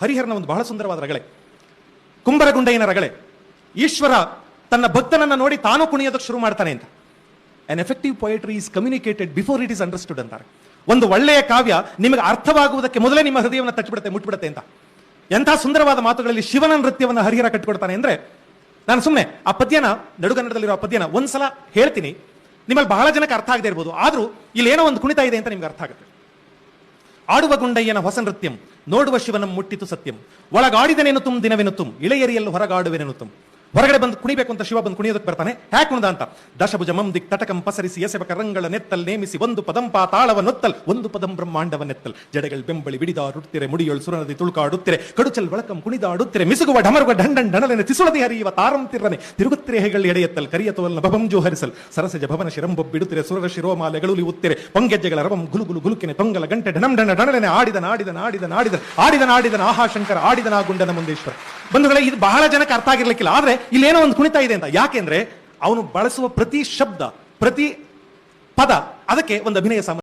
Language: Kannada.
ಹರಿಹರನ ಒಂದು ಬಹಳ ಸುಂದರವಾದ ರಗಳೆ. ಕುಂಬರಗುಂಡಯ್ಯನ ರಗಳೆ. ಈಶ್ವರ ತನ್ನ ಭಕ್ತನನ್ನ ನೋಡಿ ತಾನು ಕುಣಿಯೋದಕ್ಕೆ ಶುರು ಮಾಡ್ತಾನೆ ಅಂತ. An effective poetry is communicated before it is understood ಅಂತಾರೆ. ಒಂದು ಒಳ್ಳೆಯ ಕಾವ್ಯ ನಿಮಗೆ ಅರ್ಥವಾಗುವುದಕ್ಕೆ ಮೊದಲೇ ನಿಮ್ಮ ಹೃದಯವನ್ನು ತಚ್ಚಿಬಿಡುತ್ತೆ ಮುಟ್ಬಿಡುತ್ತೆ ಅಂತ. ಎಂಥ ಸುಂದರವಾದ ಮಾತುಗಳಲ್ಲಿ ಶಿವನ ನೃತ್ಯವನ್ನು ಹರಿಹರ ಕಟ್ಟಿಕೊಡ್ತಾನೆ ಅಂದ್ರೆ, ನಾನು ಸುಮ್ಮನೆ ಆ ಪದ್ಯನ ನಡುಗನ್ನಡದಲ್ಲಿರೋ ಆ ಪದ್ಯನ ಒಂದ್ಸಲ ಹೇಳ್ತೀನಿ. ನಿಮ್ಮಲ್ಲಿ ಬಹಳ ಜನಕ್ಕೆ ಅರ್ಥ ಆಗದೆ ಇರ್ಬೋದು. ಆದರೂ ಇಲ್ಲಿ ಏನೋ ಒಂದು ಕುಣಿತ ಇದೆ ಅಂತ ನಿಮ್ಗೆ ಅರ್ಥ ಆಗುತ್ತೆ. ಆಡುವ ಗುಂಡಯ್ಯನ ಹೊಸ ನೃತ್ಯಂ, ನೋಡುವ ಶಿವನಂ ಮುಟ್ಟಿತು ಸತ್ಯಂ. ಒಳಗಾಡಿದನೇನು ತುಂ ದಿನವೆನು ತುಂ ಇಳೆಯರಿಯಲ್ಲೂ ಹೊರಗಾಡುವೆನೆನು ತುಂ ಹೊರಗಡೆ ಬಂದು ಕುಣಿಬೇಕು ಅಂತ ಶಿವ ಬಂದು ಕುಣಿಯೋದಕ್ಕೆ ಬರ್ತಾನೆ. ಹ್ಯಾಕ್ ಕುಣಿದ ಅಂತ? ದಶಭುಜ ಮಂದಿಕ್ ತಟಕಂ ಪಸರಿಸಿ ಎಸೆಬಕ ಕರಂಗಳ ನೆತ್ತಲ್ ನೇಮಿಸಿ ಒಂದು ಪದಂಪ ತಾಳವ ನೊತ್ತಲ್, ಒಂದು ಪದಂ ಬ್ರಹ್ಮಾಂಡವ ನೆತ್ತಲ್. ಜಡೆಗಳು ಬೆಂಬಳಿ ಬಿಡಿದಾಡುತ್ತಿರೆ ಮುಡಿಯೊಳು ಸುರನದಿ ತುಳುಕಾಡುತ್ತಿರೆ, ಕಡುಚಲ್ ಒಳಕಂ ಕುಣಿದಾಡುತ್ತಿರೆ, ಮಿಸುಗುವ ಢಮರುಗ ಢಂಡನ್ ಢಣಲೆನೆ ತಿಸುಳದಿ ಹರಿಯುವ ತಾರಂ ತಿರ್ರನೆ, ತಿರುಗುತ್ತಿರೆ ಎಡೆಯತ್ತಲ್ ಕರಿಯತವಲ್ಲ ಭವಂಜು ಹರಿಸಲ್ ಸರಸಜ ಭವನ ಶಿರಂಬೊಬ್ಬಿಡುತ್ತಿರೆ ಸುರರ ಶಿರೋಮಾಲೆಗಳು ಉತ್ತರೆ, ಪಂಗೆಜ್ಜೆಗಳ ರವಂ ಗುಲುಗುಲು ಗುಲುಕಿನ, ತೊಂಗಲ ಗಂಟೆ ಢಣಂ ಢಣ ಢಣಲೆನೆ ಆಡಿದ ನಾಡಿದ ನಾಡಿದ ನಾಡಿದ, ಆಡಿದ ನಾಡಿದ ಆಹಾ ಶಂಕರ ಆಡಿದ ಗುಂಡನ ಮುಂದೇಶ್ವರ. ಬಂಧುಗಳೇ, ಇದು ಬಹಳ ಜನಕ್ಕೆ ಅರ್ಥ ಆಗಿರ್ಲಿಕ್ಕಿಲ್ಲ. ಆದ್ರೆ ಇಲ್ಲೇನೋ ಒಂದು ಕುಣಿತ ಇದೆ ಅಂತ. ಯಾಕೆಂದ್ರೆ ಅವನು ಬಳಸುವ ಪ್ರತಿ ಶಬ್ದ, ಪ್ರತಿ ಪದ, ಅದಕ್ಕೆ ಒಂದು ಅಭಿನಯ